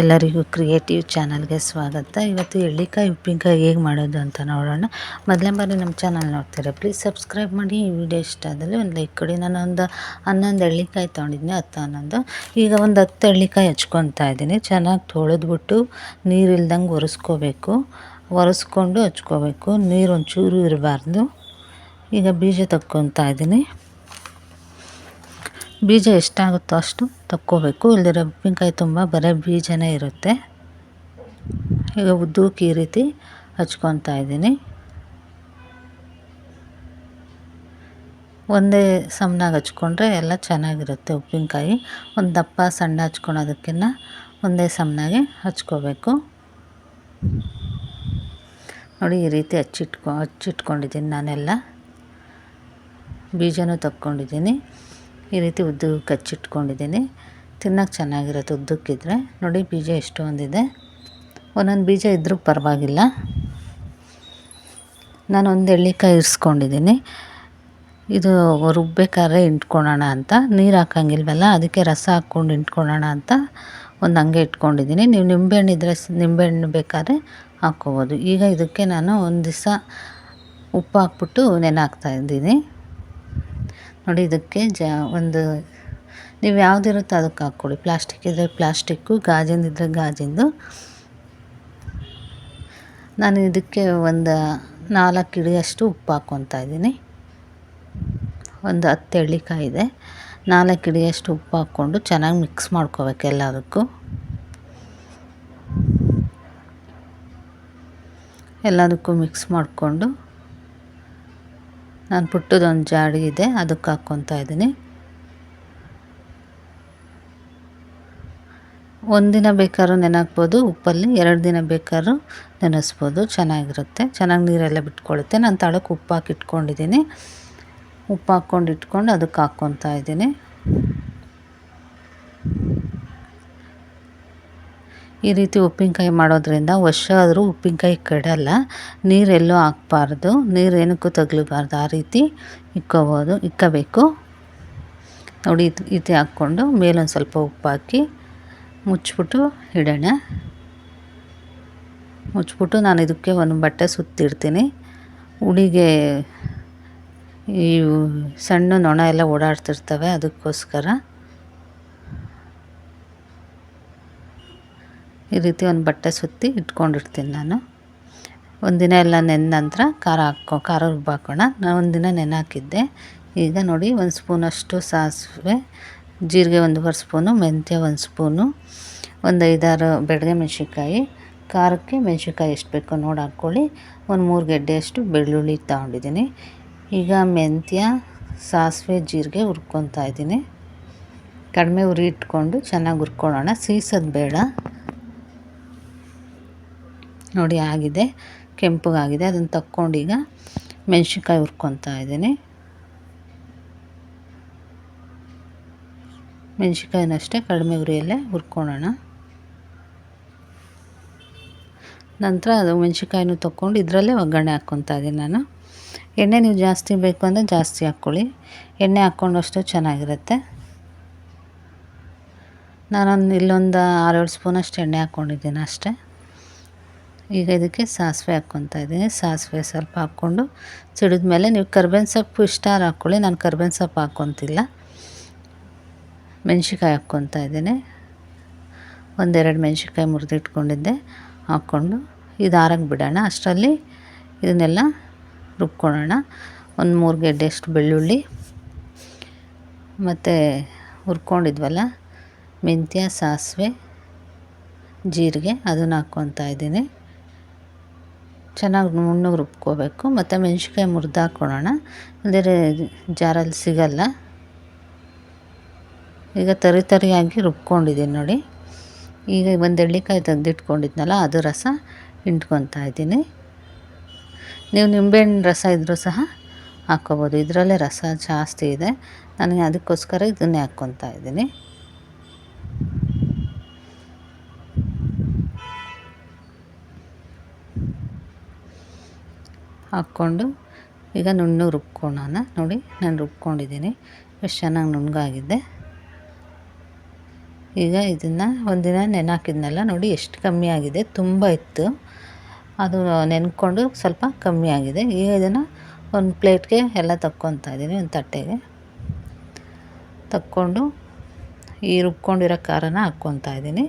ಎಲ್ಲರಿಗೂ ಕ್ರಿಯೇಟಿವ್ ಚಾನಲ್ಗೆ ಸ್ವಾಗತ. ಇವತ್ತು ಎಳ್ಳಿಕಾಯಿ, ಉಪ್ಪಿನಕಾಯಿ ಹೇಗೆ ಮಾಡೋದು ಅಂತ ನೋಡೋಣ. ಮೊದಲನೇ ಬಾರಿ ನಮ್ಮ ಚಾನಲ್ ನೋಡ್ತೀರಾ ಪ್ಲೀಸ್ ಸಬ್ಸ್ಕ್ರೈಬ್ ಮಾಡಿ. ಈ ವಿಡಿಯೋ ಇಷ್ಟ ಆದಲ್ಲಿ ಒಂದು ಲೈಕ್ ಕೊಡಿ. ನಾನು ಒಂದು ಹನ್ನೊಂದು ಎಳ್ಳಿಕಾಯಿ ತೊಗೊಂಡಿದ್ದೀನಿ ಹತ್ತು ಹನ್ನೊಂದು. ಈಗ ಒಂದು ಹತ್ತು ಎಳ್ಳಿಕಾಯಿ ಹಚ್ಕೊತಾ ಇದ್ದೀನಿ. ಚೆನ್ನಾಗಿ ತೊಳೆದ್ಬಿಟ್ಟು ನೀರಿಲ್ದಂಗೆ ಒರೆಸ್ಕೋಬೇಕು. ಒರೆಸ್ಕೊಂಡು ಹಚ್ಕೋಬೇಕು. ನೀರು ಒಂಚೂರು ಇರಬಾರ್ದು. ಈಗ ಬೀಜ ತಕ್ಕೊತಾ ಇದ್ದೀನಿ. ಬೀಜ ಎಷ್ಟಾಗುತ್ತೋ ಅಷ್ಟು ತಕ್ಕೋಬೇಕು. ಇಲ್ದಿರ ಉಪ್ಪಿನಕಾಯಿ ತುಂಬ ಬರೀ ಬೀಜನೇ ಇರುತ್ತೆ. ಈಗ ಉದ್ದಕ್ಕೆ ಈ ರೀತಿ ಹಚ್ಕೊತಾ ಇದ್ದೀನಿ. ಒಂದೇ ಸಮನಾಗಿ ಹಚ್ಕೊಂಡ್ರೆ ಎಲ್ಲ ಚೆನ್ನಾಗಿರುತ್ತೆ ಉಪ್ಪಿನಕಾಯಿ. ಒಂದು ದಪ್ಪ ಸಣ್ಣ ಹಚ್ಕೊಳೋದಕ್ಕಿಂತ ಒಂದೇ ಸಮನಾಗೆ ಹಚ್ಕೋಬೇಕು. ನೋಡಿ ಈ ರೀತಿ ಹಚ್ಚಿಟ್ಕೊ, ಹಚ್ಚಿಟ್ಕೊಂಡಿದ್ದೀನಿ ನಾನೆಲ್ಲ. ಬೀಜನೂ ತಕ್ಕೊಂಡಿದ್ದೀನಿ. ಈ ರೀತಿ ಉದ್ದು ಕಚ್ಚಿಟ್ಕೊಂಡಿದ್ದೀನಿ. ತಿನ್ನೋಕೆ ಚೆನ್ನಾಗಿರುತ್ತೆ ಉದ್ದಕ್ಕಿದ್ರೆ. ನೋಡಿ, ಬೀಜ ಎಷ್ಟು ಒಂದಿದೆ. ಒಂದೊಂದು ಬೀಜ ಇದ್ರೂ ಪರವಾಗಿಲ್ಲ. ನಾನು ಒಂದು ಎಳ್ಳಿಕಾಯಿ ಇರಿಸ್ಕೊಂಡಿದ್ದೀನಿ. ಇದು ರುಬ್ಬೇಕಾದ್ರೆ ಇಂಟ್ಕೊಳ್ಳೋಣ ಅಂತ. ನೀರು ಹಾಕಂಗಿಲ್ವಲ್ಲ, ಅದಕ್ಕೆ ರಸ ಹಾಕ್ಕೊಂಡು ಇಂಟ್ಕೊಳ್ಳೋಣ ಅಂತ ಒಂದು ಹಂಗೆ ಇಟ್ಕೊಂಡಿದ್ದೀನಿ. ನೀವು ನಿಂಬೆಹಣ್ಣು ಇದ್ದರೆ ನಿಂಬೆಹಣ್ಣು ಬೇಕಾದ್ರೆ ಹಾಕ್ಕೋಬೋದು. ಈಗ ಇದಕ್ಕೆ ನಾನು ಒಂದು ದಿವಸ ಉಪ್ಪು ಹಾಕ್ಬಿಟ್ಟು ನೆನೆ ಹಾಕ್ತಾಯಿದ್ದೀನಿ ನೋಡಿ, ಇದಕ್ಕೆ ಜ, ಒಂದು, ನೀವು ಯಾವುದಿರುತ್ತೋ ಅದಕ್ಕೆ ಹಾಕ್ಕೊಡಿ. ಪ್ಲಾಸ್ಟಿಕ್ ಇದ್ದರೆ ಪ್ಲಾಸ್ಟಿಕ್ಕು ಗಾಜಿಂದಿದ್ದರೆ ಗಾಜಿಂದು. ನಾನು ಇದಕ್ಕೆ ಒಂದು ನಾಲ್ಕು ಇಡಿಯಷ್ಟು ಉಪ್ಪು ಹಾಕ್ಕೊತಾ ಇದ್ದೀನಿ. ಒಂದು ಹತ್ತು ಎಳ್ಳಿಕಾಯಿ ಇದೆ. ನಾಲ್ಕು ಇಡಿಯಷ್ಟು ಉಪ್ಪು ಹಾಕ್ಕೊಂಡು ಚೆನ್ನಾಗಿ ಮಿಕ್ಸ್ ಮಾಡ್ಕೋಬೇಕು ಎಲ್ಲದಕ್ಕೂ. ಎಲ್ಲದಕ್ಕೂ ಮಿಕ್ಸ್ ಮಾಡಿಕೊಂಡು ನಾನು ಪುಟ್ಟದೊಂದು ಜಾಡಿ ಇದೆ, ಅದಕ್ಕೆ ಹಾಕ್ಕೊತಾ ಇದ್ದೀನಿ. ಒಂದಿನ ಬೇಕಾದ್ರೂ ನೆನಾಕ್ಬೋದು ಉಪ್ಪಲ್ಲಿ ಎರಡು ದಿನ ಬೇಕಾದ್ರೂ ನೆನೆಸ್ಬೋದು, ಚೆನ್ನಾಗಿರುತ್ತೆ. ಚೆನ್ನಾಗಿ ನೀರೆಲ್ಲ ಬಿಟ್ಕೊಳ್ಳುತ್ತೆ ನಾನು ತಳಕ್ಕೆ ಉಪ್ಪು ಹಾಕಿ ಇಟ್ಕೊಂಡಿದ್ದೀನಿ ಉಪ್ಪು ಹಾಕ್ಕೊಂಡು ಇಟ್ಕೊಂಡು ಅದಕ್ಕೆ ಹಾಕ್ಕೊತಾ ಇದ್ದೀನಿ. ಈ ರೀತಿ ಉಪ್ಪಿನಕಾಯಿ ಮಾಡೋದ್ರಿಂದ ವರ್ಷ ಆದರೂ ಉಪ್ಪಿನಕಾಯಿ ಕೆಡಲ್ಲ. ನೀರೆಲ್ಲೂ ಹಾಕ್ಬಾರ್ದು. ನೀರು ಏನಕ್ಕೂ ತಗಲಬಾರ್ದು. ಆ ರೀತಿ ಇಕ್ಕೋಬೋದು, ಇಕ್ಕಬೇಕು. ನೋಡಿ ಇದು ಹಾಕ್ಕೊಂಡು ಮೇಲೊಂದು ಸ್ವಲ್ಪ ಉಪ್ಪು ಹಾಕಿ ಮುಚ್ಚಿಬಿಟ್ಟು ಇಡೋಣ. ಮುಚ್ಚಿಬಿಟ್ಟು ನಾನು ಇದಕ್ಕೆ ಒಂದು ಬಟ್ಟೆ ಸುತ್ತಿಡ್ತೀನಿ. ಹುಳಿಗೆ ಈ ಸಣ್ಣ ನೊಣ ಎಲ್ಲ ಓಡಾಡ್ತಿರ್ತವೆ, ಅದಕ್ಕೋಸ್ಕರ. ಈ ರೀತಿ ಒಂದು ಬಟ್ಟೆ ಸುತ್ತಿ ಇಟ್ಕೊಂಡಿರ್ತೀನಿ ನಾನು. ಒಂದಿನ ಎಲ್ಲ ನೆನೆ ನಂತರ ಖಾರ ಹಾಕೋ, ಖಾರ ರುಬ್ಬಾಕೋಣ ನಾನು ಒಂದಿನ ನೆನೆ ಹಾಕಿದ್ದೆ. ಈಗ ನೋಡಿ ಒಂದು ಸ್ಪೂನಷ್ಟು ಸಾಸಿವೆ, ಜೀರಿಗೆ ಒಂದೂವರೆ ಸ್ಪೂನು, ಮೆಂತ್ಯ ಒಂದು ಸ್ಪೂನು, ಒಂದು ಐದಾರು ಬೆಳಗ್ಗೆ ಮೆಣಸಿನ್ಕಾಯಿ, ಖಾರಕ್ಕೆ ಮೆಣಸಿನ್ಕಾಯಿ ಎಷ್ಟು ಬೇಕೋ ನೋಡಿ ಹಾಕ್ಕೊಳ್ಳಿ. ಒಂದು ಮೂರು ಗೆಡ್ಡೆಯಷ್ಟು ಬೆಳ್ಳುಳ್ಳಿ ತಗೊಂಡಿದ್ದೀನಿ. ಈಗ ಮೆಂತ್ಯ, ಸಾಸಿವೆ, ಜೀರಿಗೆ ಹುರ್ಕೊತಾ ಇದ್ದೀನಿ. ಕಡಿಮೆ ಉರಿ ಇಟ್ಕೊಂಡು ಚೆನ್ನಾಗಿ ಹುರ್ಕೊಳ್ಳೋಣ. ಸೀಸೋದು ಬೇಡ. ನೋಡಿ ಆಗಿದೆ, ಕೆಂಪಗಾಗಿದೆ. ಅದನ್ನು ತಕ್ಕೊಂಡು ಈಗ ಮೆಣಸಿನ್ಕಾಯಿ ಹುರ್ಕೊತಾ ಇದ್ದೀನಿ. ಮೆಣಸಿನ್ಕಾಯಿನಷ್ಟೇ ಕಡಿಮೆ ಉರಿಯಲ್ಲೇ ಹುರ್ಕೊಳ್ಳೋಣ ನಂತರ ಅದು ಮೆಣಸಿನ್ಕಾಯಿನೂ ತೊಗೊಂಡು ಇದರಲ್ಲೇ ಒಗ್ಗರಣೆ ಹಾಕ್ಕೊತಾ ಇದ್ದೀನಿ ನಾನು. ಎಣ್ಣೆ ನೀವು ಜಾಸ್ತಿ ಬೇಕು ಅಂದರೆ ಜಾಸ್ತಿ ಹಾಕ್ಕೊಳ್ಳಿ. ಎಣ್ಣೆ ಹಾಕ್ಕೊಂಡಷ್ಟು ಚೆನ್ನಾಗಿರುತ್ತೆ. ನಾನೊಂದು ಇಲ್ಲೊಂದು ಆರೇಳು ಸ್ಪೂನಷ್ಟು ಎಣ್ಣೆ ಹಾಕ್ಕೊಂಡಿದ್ದೀನಿ ಅಷ್ಟೇ. ಈಗ ಇದಕ್ಕೆ ಸಾಸಿವೆ ಹಾಕ್ಕೊತಾ ಇದ್ದೀನಿ. ಸಾಸಿವೆ ಸ್ವಲ್ಪ ಹಾಕ್ಕೊಂಡು ಸಿಡಿದ ಮೇಲೆ ನೀವು ಕರ್ಬೇವಿನ ಸೊಪ್ಪು ಇಷ್ಟ ಹಾಕ್ಕೊಳ್ಳಿ. ನಾನು ಕರ್ಬೇವಿನ ಸೊಪ್ಪು ಹಾಕ್ಕೊತಿಲ್ಲ. ಮೆಣ್ಸಿನ್ಕಾಯಿ ಹಾಕ್ಕೊತಾ ಇದ್ದೀನಿ. ಒಂದೆರಡು ಮೆಣ್ಸಿನ್ಕಾಯಿ ಮುರಿದಿಟ್ಕೊಂಡಿದ್ದೆ. ಹಾಕ್ಕೊಂಡು ಇದು ಆರಕ್ಕೆ ಬಿಡೋಣ. ಅಷ್ಟರಲ್ಲಿ ಇದನ್ನೆಲ್ಲ ರುಬ್ಕೊಳ್ಳೋಣ. ಒಂದು ಮೂರು ಗೆಡ್ಡೆಯಷ್ಟು ಬೆಳ್ಳುಳ್ಳಿ. ಮತ್ತು ಹುರ್ಕೊಂಡಿದ್ವಲ್ಲ, ಮೆಂತ್ಯ, ಸಾಸಿವೆ, ಜೀರಿಗೆ, ಅದನ್ನು ಹಾಕ್ಕೊತಾ ಇದ್ದೀನಿ. ಚೆನ್ನಾಗಿ ನುಣ್ಣಗೆ ರುಬ್ಕೋಬೇಕು. ಮತ್ತು ಮೆಣ್ಸಿನ್ಕಾಯಿ ಮುರಿದು ಹಾಕ್ಕೊಳ್ಳೋಣ ಅಂದರೆ ಜಾರಲ್ಲಿ ಸಿಗಲ್ಲ. ಈಗ ತರಿ ತರಿಯಾಗಿ ರುಬ್ಕೊಂಡಿದ್ದೀನಿ ನೋಡಿ. ಈಗ ಒಂದು ಎಳ್ಳಿಕಾಯಿ ತೆಗೆದಿಟ್ಕೊಂಡಿದ್ನಲ್ಲ ಅದು ರಸ ಹಿಂಡ್ಕೊತಾ ಇದ್ದೀನಿ. ನೀವು ನಿಂಬೆಹಣ್ಣು ರಸ ಇದ್ದರೂ ಸಹ ಹಾಕ್ಕೋಬೋದು. ಇದರಲ್ಲೇ ರಸ ಜಾಸ್ತಿ ಇದೆ. ನನಗೆ ಅದಕ್ಕೋಸ್ಕರ ಇದನ್ನೇ ಹಾಕ್ಕೊತಾ ಇದ್ದೀನಿ. ಹಾಕ್ಕೊಂಡು ಈಗ ನುಣ್ಣಗೆ ರುಬ್ಕೊಳ್ಳೋಣ. ನೋಡಿ, ನಾನು ರುಬ್ಕೊಂಡಿದ್ದೀನಿ. ಎಷ್ಟು ಚೆನ್ನಾಗಿ ನುಣ್ಣಗಾಗಿದೆ. ಈಗ ಇದನ್ನು ಒಂದಿನ ನೆನೆ ನೋಡಿ ಎಷ್ಟು ಕಮ್ಮಿ ಆಗಿದೆ. ತುಂಬ ಇತ್ತು. ಅದು ನೆನ್ಕೊಂಡು ಸ್ವಲ್ಪ ಕಮ್ಮಿ ಆಗಿದೆ. ಈಗ ಇದನ್ನು ಒಂದು ಪ್ಲೇಟ್ಗೆ ಎಲ್ಲ ತಕ್ಕೊತಾ ಇದ್ದೀನಿ, ಒಂದು ತಟ್ಟೆಗೆ. ತಕ್ಕೊಂಡು ಈ ರುಬ್ಕೊಂಡಿರೋ ಖಾರನ ಹಾಕ್ಕೊತಾ ಇದ್ದೀನಿ.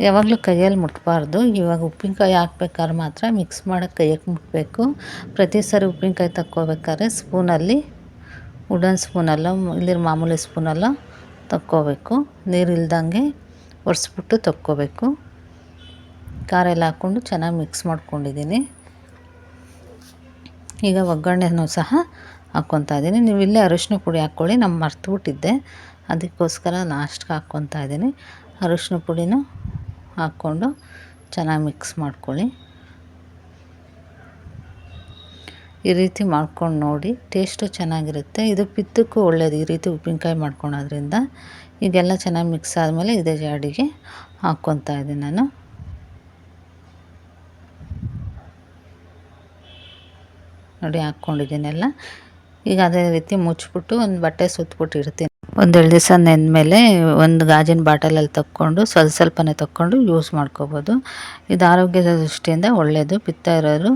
ಯಾವಾಗಲೂ ಕೈಯಲ್ಲಿ ಮುಟ್ಟಬಾರ್ದು ಇವಾಗ ಉಪ್ಪಿನಕಾಯಿ ಹಾಕ್ಬೇಕಾದ್ರೆ ಮಾತ್ರ ಮಿಕ್ಸ್ ಮಾಡೋಕೆ ಕೈಯಕ್ಕೆ ಮುಟ್ಟಬೇಕು ಪ್ರತಿ ಸಾರಿ ಉಪ್ಪಿನಕಾಯಿ ತಕ್ಕೋಬೇಕಾದ್ರೆ ಸ್ಪೂನಲ್ಲಿ ವುಡನ್ ಸ್ಪೂನಲ್ಲ ಇಲ್ಲಿರ ಮಾಮೂಲಿ ಸ್ಪೂನಲ್ಲ ತಕ್ಕೋಬೇಕು. ನೀರು ಇಲ್ದಂಗೆ ಒರೆಸ್ಬಿಟ್ಟು ತಕ್ಕೋಬೇಕು. ಖಾರ ಎಲ್ಲ ಹಾಕ್ಕೊಂಡು ಚೆನ್ನಾಗಿ ಮಿಕ್ಸ್ ಮಾಡ್ಕೊಂಡಿದ್ದೀನಿ. ಈಗ ಒಗ್ಗರಣೆನೂ ಸಹ ಹಾಕ್ಕೊತಾ ಇದ್ದೀನಿ. ನೀವು ಇಲ್ಲೇ ಅರಿಶಿನ ಪುಡಿ ಹಾಕ್ಕೊಳ್ಳಿ ನಾನು ಮರ್ತುಬಿಟ್ಟಿದ್ದೆ. ಅದಕ್ಕೋಸ್ಕರ ಲಾಸ್ಟ್ಗೆ ಹಾಕ್ಕೊತಾ ಇದ್ದೀನಿ. ಅರಿಶಿನ ಪುಡಿನೂ ಹಾಕ್ಕೊಂಡು ಚೆನ್ನಾಗಿ ಮಿಕ್ಸ್ ಮಾಡ್ಕೊಳ್ಳಿ. ಈ ರೀತಿ ಮಾಡ್ಕೊಂಡು ನೋಡಿ, ಟೇಸ್ಟು ಚೆನ್ನಾಗಿರುತ್ತೆ. ಇದು ಪಿತ್ತಕ್ಕೂ ಒಳ್ಳೆಯದು ಈ ರೀತಿ ಉಪ್ಪಿನಕಾಯಿ ಮಾಡ್ಕೊಳೋದ್ರಿಂದ. ಈಗೆಲ್ಲ ಚೆನ್ನಾಗಿ ಮಿಕ್ಸ್ ಆದಮೇಲೆ ಇದೇ ಜಾಡಿಗೆ ಹಾಕ್ಕೊತಾ ಇದ್ದೀನಿ ನಾನು. ನೋಡಿ, ಹಾಕ್ಕೊಂಡಿದ್ದೀನೆಲ್ಲ. ಈಗ ಅದೇ ರೀತಿ ಮುಚ್ಚಿಬಿಟ್ಟು ಒಂದು ಬಟ್ಟೆ ಸುತ್ತಬಿಟ್ಟು ಇಡ್ತೀನಿ. ಒಂದೆರಡು ದಿವಸ ನೆಂದಮೇಲೆ ಒಂದು ಗಾಜಿನ ಬಾಟಲಲ್ಲಿ ತಕ್ಕೊಂಡು ಸ್ವಲ್ಪ ಸ್ವಲ್ಪನೇ ತಕ್ಕೊಂಡು ಯೂಸ್ ಮಾಡ್ಕೋಬೋದು. ಇದು ಆರೋಗ್ಯದ ದೃಷ್ಟಿಯಿಂದ ಒಳ್ಳೆಯದು ಪಿತ್ತ ಇರೋರು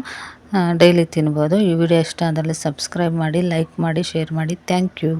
ಡೈಲಿ ತಿನ್ಬೋದು. ಈ ವಿಡಿಯೋ ಇಷ್ಟ ಅದರಲ್ಲಿ ಸಬ್ಸ್ಕ್ರೈಬ್ ಮಾಡಿ, ಲೈಕ್ ಮಾಡಿ, ಶೇರ್ ಮಾಡಿ. Thank you.